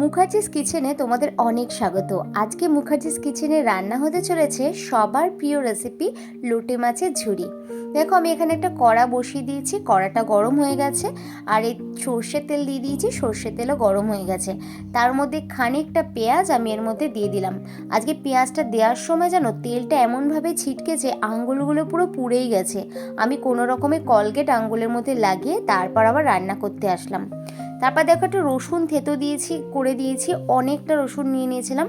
মুখার্জিস কিচেনে তোমাদের অনেক স্বাগত। আজকে মুখার্জিস কিচেনে রান্না হতে চলেছে সবার প্রিয় রেসিপি লোটে মাছের ঝুড়ি। দেখো, আমি এখানে একটা কড়া বসিয়ে দিয়েছি, কড়াটা গরম হয়ে গেছে, আর এই সর্ষের তেল দিয়ে দিয়েছি, সর্ষের তেলও গরম হয়ে গেছে। তার মধ্যে খানিকটা পেঁয়াজ আমি এর মধ্যে দিয়ে দিলাম। আজকে পেঁয়াজটা দেওয়ার সময় যেন তেলটা এমনভাবে ছিটকেছে আঙ্গুলগুলো পুরো পুড়েই গেছে। আমি কোনো রকমে কলগেট আঙ্গুলের মধ্যে লাগিয়ে তারপর আবার রান্না করতে আসলাম। তারপর দেখো একটা রসুন থেতো দিয়েছি, করে দিয়েছি, অনেকটা রসুন নিয়ে নিয়েছিলাম।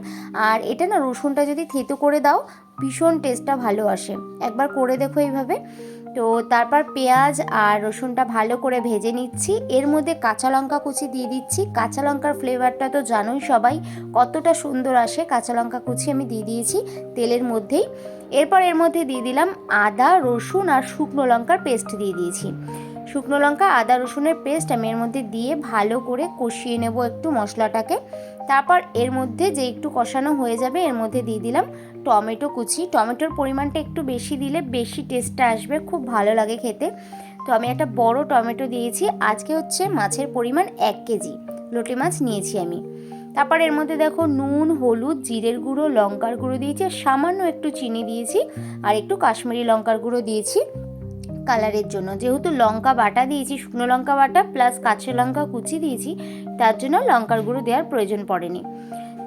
আর এটা না রসুনটা যদি থেতো করে দাও, ভীষণ টেস্টটা ভালো আসে। একবার করে দেখো এইভাবে। তো তারপর পেঁয়াজ আর রসুনটা ভালো করে ভেজে নিচ্ছি। এর মধ্যে কাঁচা লঙ্কা কুচি দিয়ে দিচ্ছি। কাঁচা লঙ্কার ফ্লেভারটা তো জানোই সবাই, কতটা সুন্দর আসে কাঁচা লঙ্কা কুচি আমি দিয়ে দিয়েছি তেলের মধ্যেই। এরপর এর মধ্যে দিয়ে দিলাম আদা, রসুন আর শুকনো লঙ্কার পেস্ট দিয়ে দিয়েছি। শুকনো লঙ্কা, আদা রসুনের পেস্ট আমি এর মধ্যে দিয়ে ভালো করে কষিয়ে নেব একটু মশলাটাকে। তারপর এর মধ্যে যে একটু কষানো হয়ে যাবে, এর মধ্যে দিয়ে দিলাম টমেটো কুচি। টমেটোর পরিমাণটা একটু বেশি দিলে বেশি টেস্টটা আসবে, খুব ভালো লাগে খেতে। তো আমি একটা বড় টমেটো দিয়েছি, আজকে হচ্ছে মাছের পরিমাণ এক কেজি। লোটে মাছ নিয়েছি আমি। তারপর এর মধ্যে দেখো নুন, হলুদ, জিরের গুঁড়ো, লঙ্কার গুঁড়ো দিয়েছি সামান্য একটু চিনি দিয়েছি, আর একটু কাশ্মীরি লঙ্কার গুঁড়ো দিয়েছি। কালারের জন্য। যেহেতু লঙ্কা বাটা দিয়েছি, শুকনো লঙ্কা বাটা প্লাস কাঁচা লঙ্কা কুচি দিয়েছি, তার জন্য লঙ্কার গুঁড়ো দেওয়ার প্রয়োজন পড়েনি।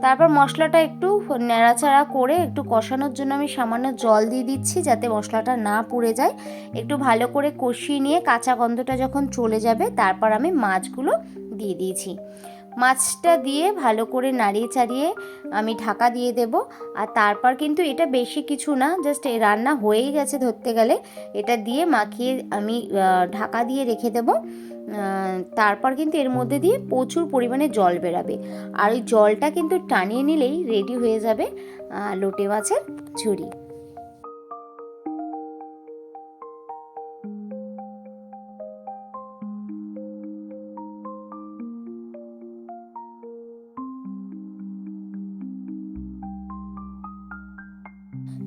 তারপর মশলাটা একটু নেড়াচাড়া করে একটু কষানোর জন্য আমি সামান্য জল দিয়ে দিচ্ছি যাতে মশলাটা না পুড়ে যায়। একটু ভালো করে কষিয়ে নিয়ে কাঁচা গন্ধটা যখন চলে যাবে, তারপর আমি মাছগুলো দিয়ে দিয়েছি। মাছটা দিয়ে ভালো করে নাড়িয়ে চাড়িয়ে আমি ঢাকা দিয়ে দেব। আর তারপর কিন্তু এটা বেশি কিছু না জাস্ট রান্না হয়েই গেছে ধরতে গেলে। এটা দিয়ে মাখিয়ে আমি ঢাকা দিয়ে রেখে দেব। তারপর কিন্তু এর মধ্যে দিয়ে প্রচুর পরিমাণে জল বেরাবে। আর ওই জলটা কিন্তু টানিয়ে নিলেই রেডি হয়ে যাবে লোটে মাছের ঝুড়ি।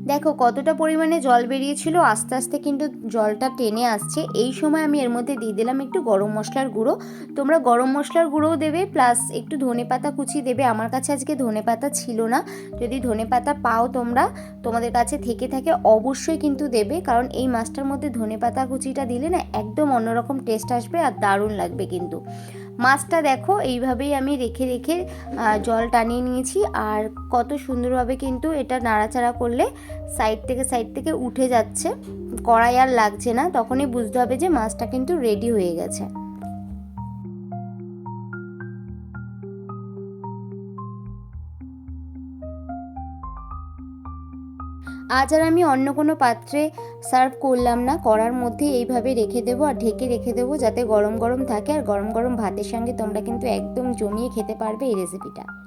দেখো, কতটা পরিমাণে জল বেরিয়েছিল, আস্তে আস্তে কিন্তু জলটা টেনে আসছে। এই সময় আমি এর মধ্যে দিয়ে দিলাম একটু গরম মশলার গুঁড়ো। তোমরা গরম মশলার গুঁড়োও দেবে, প্লাস একটু ধনে পাতা কুচি দেবে। আমার কাছে আজকে ধনে পাতা ছিল না। যদি ধনে পাতা পাও তোমরা, তোমাদের কাছে থেকে থাকে, অবশ্যই কিন্তু দেবে। কারণ এই মাছটার মধ্যে ধনে পাতা কুচিটা দিলে না, একদম অন্যরকম টেস্ট আসবে আর দারুণ লাগবে কিন্তু। মাছটা দেখো, এইভাবেই আমি রেখে রেখে জল টানিয়ে নিয়েছি। আর কত সুন্দরভাবে কিন্তু এটা নাড়াচাড়া করলে সাইড থেকে সাইড থেকে উঠে যাচ্ছে। কড়াই আর লাগছে না, তখনই বুঝতে হবে যে মাছটা কিন্তু রেডি হয়ে গেছে। আজ আর আমি অন্য কোনো পাত্রে সার্ভ করলাম না। করার মধ্যে এইভাবে রেখে দেবো আর ঢেকে রেখে দেবো যাতে গরম গরম থাকে। আর গরম গরম ভাতের সঙ্গে তোমরা কিন্তু একদম জমিয়ে খেতে পারবে এই রেসিপিটা